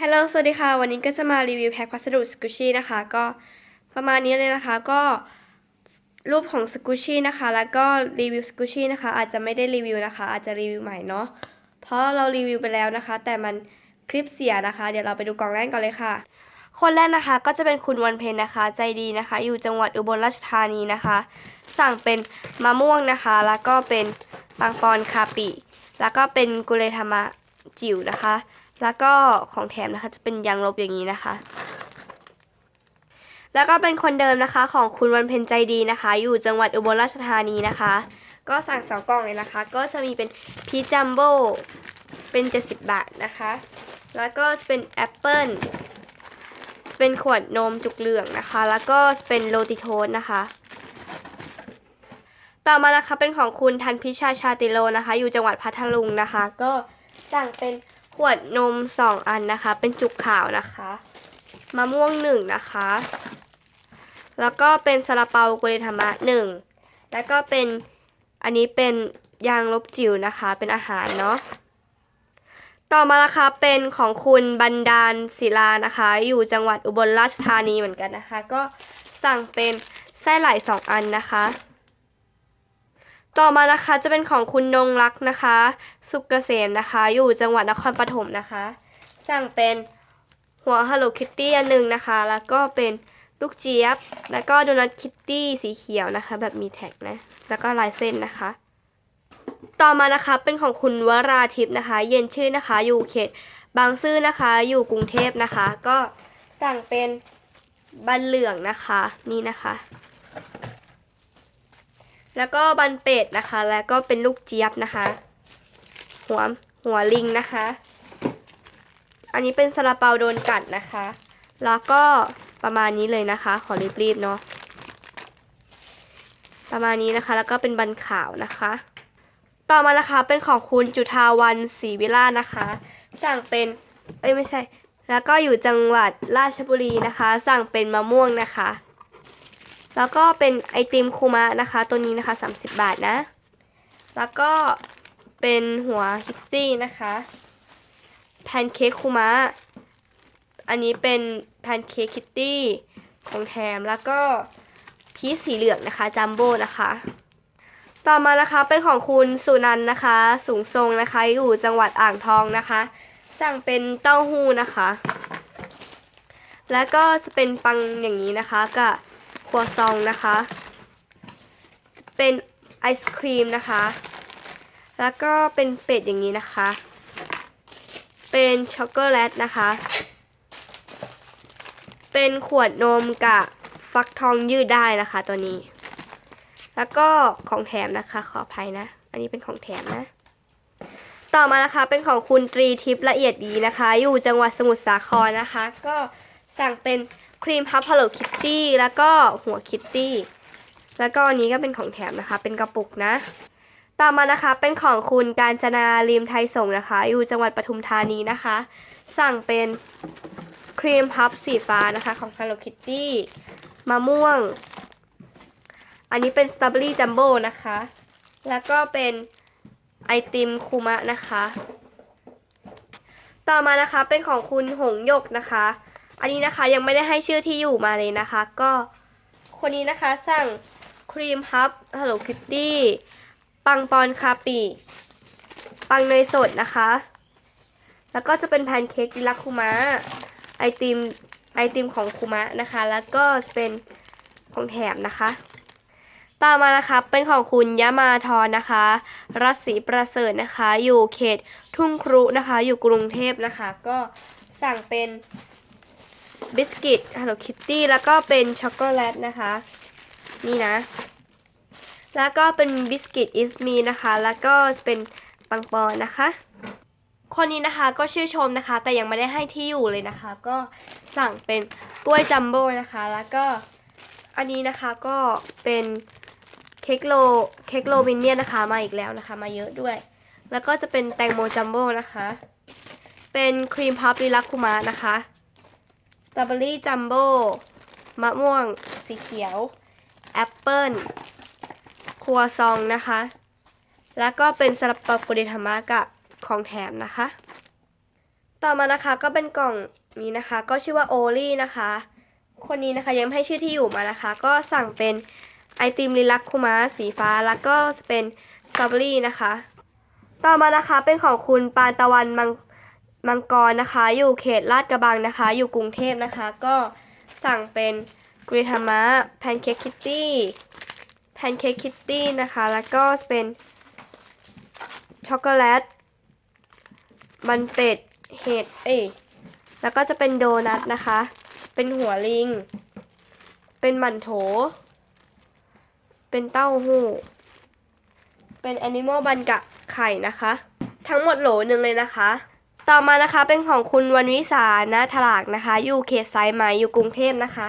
ฮัลโหล สวัสดีค่ะ วันนี้ก็จะมารีวิวแพ็คพัสดุสกุชี่นะคะ ก็ประมาณนี้เลยนะคะ ก็รูปของสกุชี่นะคะ แล้วก็รีวิวสกุชี่นะคะ อาจจะไม่ได้รีวิวนะคะ อาจจะรีวิวใหม่เนาะ เพราะเรารีวิวไปแล้วนะคะ แต่มันคลิปเสียนะคะ เดี๋ยวเราไปดูกล่องแรกก่อนเลยค่ะ คนแรกนะคะ ก็จะเป็นคุณวันเพ็ญนะคะ ใจดีนะคะ อยู่จังหวัดอุบลราชธานีนะคะ สั่งเป็นมะม่วงนะคะ แล้วก็เป็นปังปอนคาปิ แล้วก็เป็นกุเลธรรมะจิ๋วนะคะ แล้วก็ของแถมนะคะจะเป็นยางลบอย่างนี้นะคะ แล้วก็เป็นคนเดิมนะคะ ของคุณวันเพ็ญใจดีนะคะ อยู่จังหวัดอุบลราชธานีนะคะ ก็สั่งสองกล่องเลยนะคะ ก็จะมีเป็นพีจัมโบ้เป็น 70 บาทนะคะ แล้วก็จะเป็นแอปเปิ้ลเป็นขวดนมจุกเหลืองนะคะ แล้วก็จะเป็นโรติโทสนะคะต่อมานะคะเป็นของคุณทันพิชาชาติโลนะคะ อยู่จังหวัดพัทลุงนะคะ ก็สั่งเป็น ขวดนม2อันนะคะ เป็นจุกขาวนะคะมะม่วงหนึ่งนะคะ แล้วก็เป็นซาลาเปากุเรธรรมะหนึ่งแล้วก็เป็นอันนี้เป็นยางลบจิ๋วนะคะ เป็นอาหารเนาะต่อมานะคะเป็นของคุณบันดาลศิลานะคะ อยู่จังหวัดอุบลราชธานีเหมือนกันนะคะ ก็สั่งเป็นไส้ไหลสองอันนะคะ ต่อมานะคะจะเป็นของคุณนงรักษ์นะคะ สุกเกษมนะคะ อยู่จังหวัดนครปฐมนะคะ สั่งเป็นหัว Hello Kitty อันหนึ่งนะคะ แล้วก็เป็นลูกเจี๊ยบ แล้วก็โดนัทคิตตี้สีเขียวนะคะ แบบมีแท็กนะ แล้วก็ลายเส้นนะคะ ต่อมานะคะเป็นของคุณวราทิพย์นะคะ เย็นชื่อนะคะ อยู่เขตบางซื่อนะคะ อยู่กรุงเทพนะคะ ก็สั่งเป็นบันเหลืองนะคะ นี่นะคะ แล้วก็บันเป็ดนะคะ แล้วก็เป็นลูกเจี๊ยบนะคะ หัวหัวลิงนะคะ อันนี้เป็นซาลาเปาโดนกัดนะคะ แล้วก็ประมาณนี้เลยนะคะ ขอรีบๆเนาะประมาณนี้นะคะ แล้วก็เป็นบันขาวนะคะ ต่อมานะคะเป็นของคุณจุธาวันศรีวิลานะคะ สั่งเป็นเอ้ยไม่ใช่ แล้วก็อยู่จังหวัดราชบุรีนะคะ สั่งเป็นมะม่วงนะคะ แล้วก็เป็นไอติมคูมะนะคะ ตัวนี้นะคะ 30 บาทนะ แล้วก็เป็นหัวฮิตตี้นะคะแพนเค้กคูมะอันนี้เป็นแพนเค้กคิตตี้ของแถมแล้วก็พีชสีเหลืองนะคะจัมโบ้นะคะ ต่อมานะคะเป็นของคุณสุนันนะคะ สูงทรงนะคะ อยู่จังหวัดอ่างทองนะคะ สั่งเป็นเต้าหู้นะคะ แล้วก็จะเป็นปังอย่างนี้นะคะกับ รัวซองนะคะเป็นไอศครีมนะคะ แล้วก็เป็นเป็ดอย่างนี้นะคะ เป็นช็อกโกแลตนะคะ เป็นขวดนมกับฟักทองยืดได้นะคะตัวนี้ แล้วก็ของแถมนะคะขออภัยนะ อันนี้เป็นของแถมนะ ต่อมานะคะเป็นของคุณตรีทิพย์ละเอียดดีนะคะ อยู่จังหวัดสมุทรสาครนะคะ ก็สั่งเป็น ครีมพับ Hello Kitty แล้วก็หัวคิตตี้แล้วก็อันนี้ก็เป็นของแถมนะคะ เป็นกระปุกนะ ต่อมานะคะเป็นของคุณการจนาริมไทยส่งนะคะ อยู่จังหวัดปทุมธานีนะคะ สั่งเป็นครีมพับสีฟ้านะคะของ Hello Kitty มะม่วง อันนี้เป็นสตรอเบอรี่จัมโบ้นะคะ แล้วก็เป็นไอติมคูมะนะคะ ต่อมานะคะเป็นของคุณหงยกนะคะ อันนี้นะคะยังไม่ได้ให้ชื่อที่อยู่มาเลยนะคะ ก็คนนี้นะคะสั่งครีมพับ Hello Kitty ปังปอนคาปิปังเนยสดนะคะ แล้วก็จะเป็นแพนเค้กดิลักคูมะไอติมไอติมของคูมะนะคะ แล้วก็เป็นของแถมนะคะ ต่อมานะคะเป็นของคุณยะมาทรนะคะ รัศีประเสริฐนะคะ อยู่เขตทุ่งครุนะคะ อยู่กรุงเทพนะคะ ก็สั่งเป็น บิสกิต Hello Kitty แล้วก็เป็นช็อกโกแลตนะคะ นี่นะ แล้วก็เป็นบิสกิตอิสมีนะคะ แล้วก็เป็นปังปอนนะคะ คนนี้นะคะก็ชื่อชมนะคะ แต่ยังไม่ได้ให้ที่อยู่เลยนะคะ ก็สั่งเป็นกล้วยจัมโบ้นะคะ แล้วก็อันนี้นะคะก็เป็นเค้กโลเค้กโลมินเนี่ยนะคะ มาอีกแล้วนะคะ มาเยอะด้วย แล้วก็จะเป็นแตงโมจัมโบ้นะคะ เป็นครีมพับลิลักคุมะนะคะ ตรอเบอรี่จัมโบ้มะม่วง สีเขียว แอปเปิลครัวซองนะคะ แล้วก็เป็นซาลาเปาโกเดทามะกับของแถมนะคะ ต่อมานะคะก็เป็นกล่องนี้นะคะ ก็ชื่อว่าโอลี่นะคะ คนนี้นะคะยังให้ชื่อที่อยู่มานะคะ ก็สั่งเป็นไอติมลิลักคุมาสีฟ้าแล้วก็เป็นสตรอเบอรี่นะคะ ต่อมานะคะเป็นของคุณปานตะวันมัง มังกรนะคะ อยู่เขตลาดกระบังนะคะ อยู่กรุงเทพนะคะ ก็สั่งเป็นกริทามะแพนเค้กคิตตี้แพนเค้กคิตตี้นะคะ แล้วก็เป็นช็อกโกแลตมันเป็ดเห็ดเอ้แล้วก็จะเป็นโดนัทนะคะ เป็นหัวลิง เป็นหมันโถ เป็นเต้าหู้ เป็นแอนิมอลบันกับไข่นะคะ ทั้งหมดโหลหนึ่งเลยนะคะ ต่อมานะคะเป็นของคุณวันวิสานะถลากนะคะ อยู่เขตสายไหมอยู่กรุงเทพนะคะ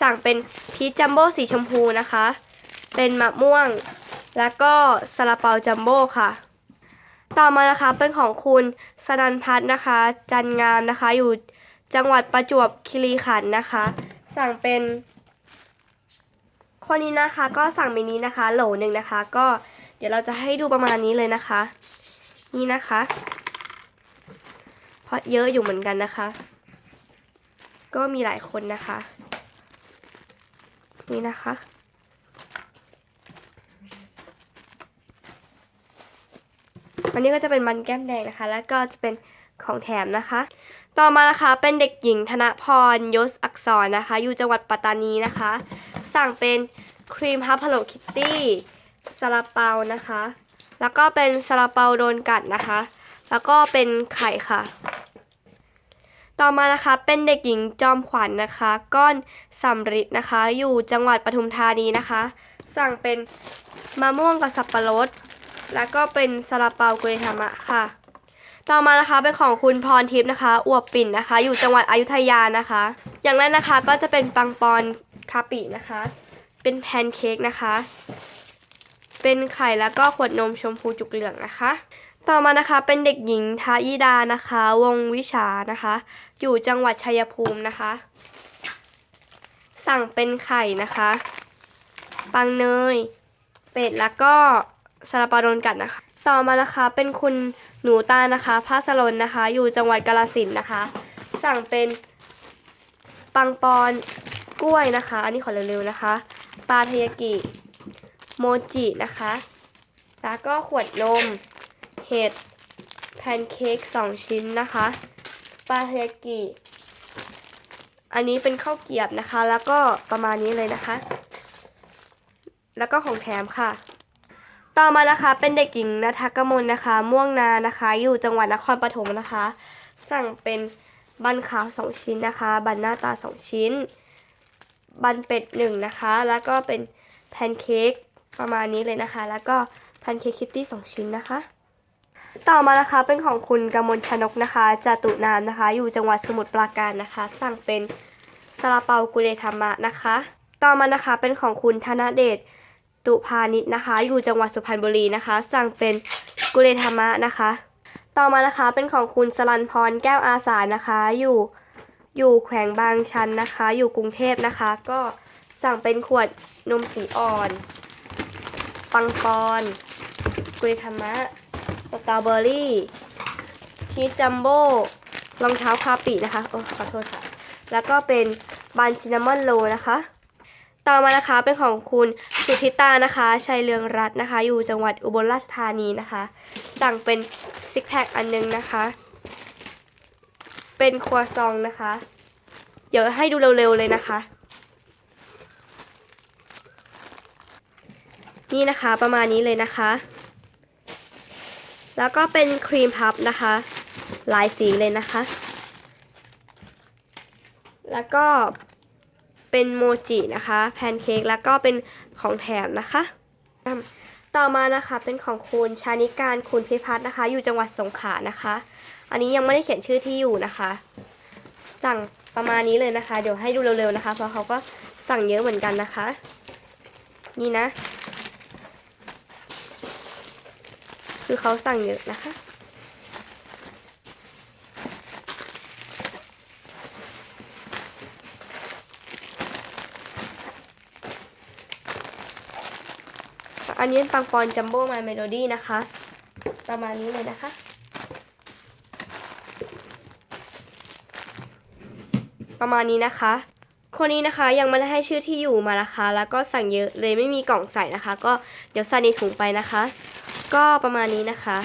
สั่งเป็นพีชจัมโบ้สีชมพูนะคะ เป็นมะม่วง แล้วก็ซาลาเปาจัมโบ้ค่ะ ต่อมานะคะเป็นของคุณสนันพัฒน์นะคะ จันงามนะคะอยู่จังหวัดประจวบคีรีขันธ์นะคะ สั่งเป็นคนนี้นะคะก็สั่งมินินะคะ โหลหนึ่งนะคะ ก็เดี๋ยวเราจะให้ดูประมาณนี้เลยนะคะ นี่นะคะ เยอะอยู่เหมือนกันนะคะ ก็มีหลายคนนะคะ นี่นะคะ อันนี้ก็จะเป็นมันแก้มแดงนะคะ แล้วก็จะเป็นของแถมนะคะ ต่อมานะคะเป็นเด็กหญิงธนพรยศอักษรนะคะ อยู่จังหวัดปัตตานีนะคะ สั่งเป็นครีมฮับพ l โลคิตตี้ซาลาเปานะคะ แล้วก็เป็นซาลาเปาโดนกัดนะคะ แล้วก็เป็นไข่ค่ะ ต่อมานะคะเป็นเด็กหญิงจอมขวัญนนะคะ ก้อนสำริดนะคะ อยู่จังหวัดปทุมธานีนะคะ สั่งเป็นมะม่วงกับสับปะรด แล้วก็เป็นซาลาเปาเกุเรทามะค่ะ ต่อมานะคะเป็นของคุณพรทิพย์นะคะอวบปิ่นนะคะ อยู่จังหวัดอยุธยานะคะ อย่างแรกนะคะก็จะเป็นปังปอนคาปินะคะ เป็นแพนเค้กนะคะ เป็นไข่แล้วก็ขวดนมชมพูจุกเหลืองนะคะ ต่อมานะคะเป็นเด็กหญิงทายิดานะคะ วงวิชานะคะ อยู่จังหวัดชัยภูมินะคะ สั่งเป็นไข่นะคะ ปังเนย เป็ดแล้วก็ซาลาปาโดนกัดนะคะ ต่อมานะคะเป็นคุณหนูตานะคะภาสลนนะคะ อยู่จังหวัดกาฬสินนะคะ สั่งเป็นปังปอนกล้วยนะคะ อันนี้ขอเร็วๆนะคะ ปลาเทยากิ โมจินะคะ แล้วก็ขวดนม เห็ดแพนเค้กสองชิ้นนะคะปลาเทกิอันนี้เป็นข้าวเกียบนะคะ แล้วก็ประมาณนี้เลยนะคะ แล้วก็ของแถมค่ะ ต่อมานะคะเป็นเด็กหญิงนัทกมลนะคะ ม่วงนานะคะ อยู่จังหวัดนครปฐมนะคะ สั่งเป็นบันขาวสองชิ้นนะคะ บันหน้าตาสองชิ้น บันเป็ดหนึ่งนะคะ แล้วก็เป็นแพนเค้กประมาณนี้เลยนะคะ แล้วก็แพนเค้กคิตตี้สองชิ้นนะคะ ต่อมานะคะเป็นของคุณกมลชนกนะคะจตุนามนะคะ อยู่จังหวัดสมุทรปราการนะคะ สั่งเป็นซาลาเปากุเรธรรมะนะคะ ต่อมานะคะเป็นของคุณธนเดชตุพานิชนะคะ อยู่จังหวัดสุพรรณบุรีนะคะ สั่งเป็นกุเลธรรมะนะคะ ต่อมานะคะเป็นของคุณสลันพรแก้วอาสานะคะ อยู่อยู่แขวงบางชันนะคะ อยู่กรุงเทพนะคะ ก็สั่งเป็นขวดนมสีอ่อน ปังปอนกุเลธรรมะ สตรอเบอรี่พีชจัมโบ้รองเท้าคาปินะคะ โอ้ขอโทษค่ะ แล้วก็เป็นบันชินามอนโลนะคะ ต่อมานะคะเป็นของคุณสุธิตานะคะ ชัยเรืองรัตน์นะคะ อยู่จังหวัดอุบลราชธานีนะคะ สั่งเป็นซิกแพคอันนึงนะคะ เป็นครัวซองนะคะ เดี๋ยวให้ดูเร็วๆเลยนะคะ นี่นะคะประมาณนี้เลยนะคะ แล้วก็เป็นครีมพับนะคะ หลายสีเลยนะคะ แล้วก็เป็นโมจินะคะ แพนเค้กแล้วก็เป็นของแถมนะคะ ต่อมานะคะเป็นของคุณชานิการคุณพิพัฒน์นะคะ อยู่จังหวัดสงขลานะคะ อันนี้ยังไม่ได้เขียนชื่อที่อยู่นะคะ สั่งประมาณนี้เลยนะคะ เดี๋ยวให้ดูเร็วๆนะคะ เพราะเขาก็สั่งเยอะเหมือนกันนะคะ นี่นะ คือเขาสั่งเยอะนะคะ อันนี้เป็นปังปอนจัมโบ้มาเมโลดี้นะคะ ประมาณนี้เลยนะคะ ประมาณนี้นะคะ คนนี้นะคะยังไม่ได้ให้ชื่อที่อยู่มานะคะ แล้วก็สั่งเยอะเลยไม่มีกล่องใส่นะคะ ก็เดี๋ยวใส่ในถุงไปนะคะ ก็ประมาณนี้นะคะ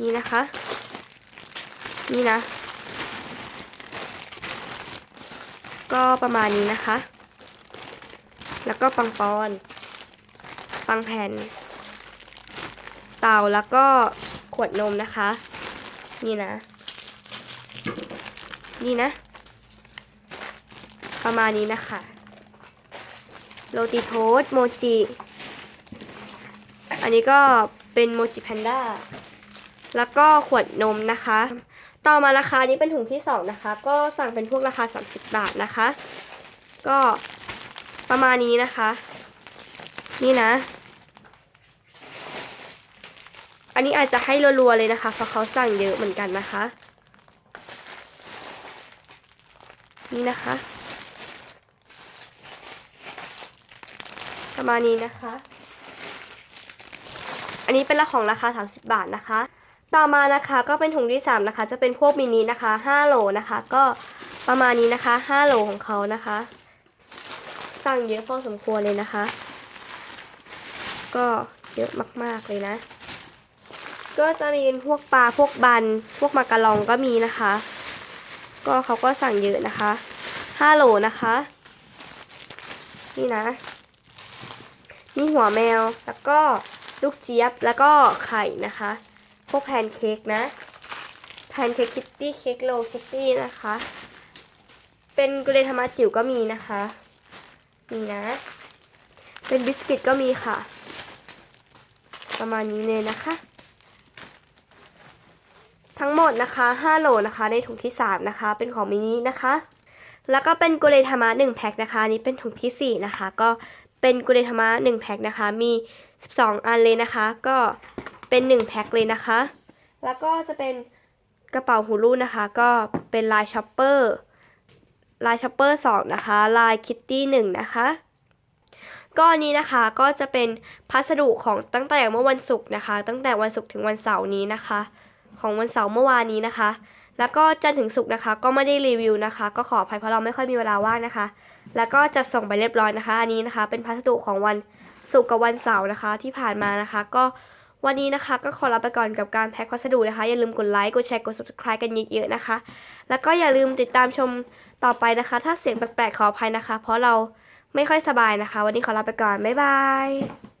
นี่นะคะ นี่นะ ก็ประมาณนี้นะคะ แล้วก็ปังปอน ปังแผ่น เต่าแล้วก็ขวดนมนะคะ นี่นะ นี่นะ ประมาณนี้นะคะ โรตีโทสโมจิ อันนี้ก็เป็นโมจิแพนด้าแล้วก็ขวดนมนะคะ ต่อมาราคานี้เป็นถุงที่สองนะคะ ก็สั่งเป็นพวกราคา 30 บาทนะคะ ก็ประมาณนี้นะคะ นี่นะ อันนี้อาจจะให้รัวๆเลยนะคะ เพราะเขาสั่งเยอะเหมือนกันนะคะ นี่นะคะ ประมาณนี้นะคะ อันนี้เป็นละของราคา 30 บาทนะคะ ต่อมานะคะก็เป็นถุงที่ 3 นะคะ จะเป็นพวกมินินะคะ 5 โลนะคะ ก็ประมาณนี้นะคะ 5 โลของเขานะคะ สั่งเยอะพอสมควรเลยนะคะ ก็เยอะมากๆเลยนะ ก็จะมีเป็นพวกปลาพวกบัน พวกมากะลองก็มีนะคะ ก็เขาก็สั่งเยอะนะคะ 5 โลนะคะ นี่นะ มีหัวแมวแล้วก็ ลูกเจี๊ยบแล้วก็ไข่นะคะ พวกแพนเค้กนะ แพนเค้กคิตตี้เค้กโลคิตตี้นะคะ เป็นกุเลธรรมะจิ๋วก็มีนะคะนี่นะ เป็นบิสกิตก็มีค่ะ ประมาณนี้เลยนะคะ ทั้งหมดนะคะ5โหลนะคะ ในถุงที่ 3 นะคะ เป็นของมินินะคะ แล้วก็เป็นกุเลธรรมะ1แพ็คนะคะ อันนี้เป็นถุงทีสี่4 นะคะ ก็เป็นกุเลธรรมะ1แพ็คนะคะ มี 12 อันเลยนะคะ ก็เป็น 1 แพ็คเลยนะคะ แล้วก็จะเป็นกระเป๋าหูรูดนะคะ ก็เป็นลายช็อปเปอร์ลายช็อปเปอร์2นะคะ ลายคิตตี้1นะคะก็อันนี้นะคะก็จะเป็นพัสดุของตั้งแต่เมื่อวันศุกร์นะคะ ตั้งแต่วันศุกร์ถึงวันเสาร์นี้นะคะ ของวันเสาร์เมื่อวานนี้นะคะ แล้วก็จันถึงศุกร์นะคะ ก็ไม่ได้รีวิวนะคะ ก็ขออภัยเพราะเราไม่ค่อยมีเวลาว่างนะคะ แล้วก็จะส่งไปเรียบร้อยนะคะ อันนี้นะคะ เป็นพัสดุของวัน ศุกร์กับวันเสาร์นะคะ ที่ผ่านมานะคะ ก็วันนี้นะคะ ก็ขอลาไปก่อนกับการแพ็คพัสดุนะคะ อย่าลืมกดไลค์กดแชร์กด subscribe กันเยอะๆนะคะ แล้วก็อย่าลืมติดตามชมต่อไปนะคะ ถ้าเสียงแปลกๆขออภัยนะคะ เพราะเราไม่ค่อยสบายนะคะ วันนี้ขอลาไปก่อนบ๊ายบาย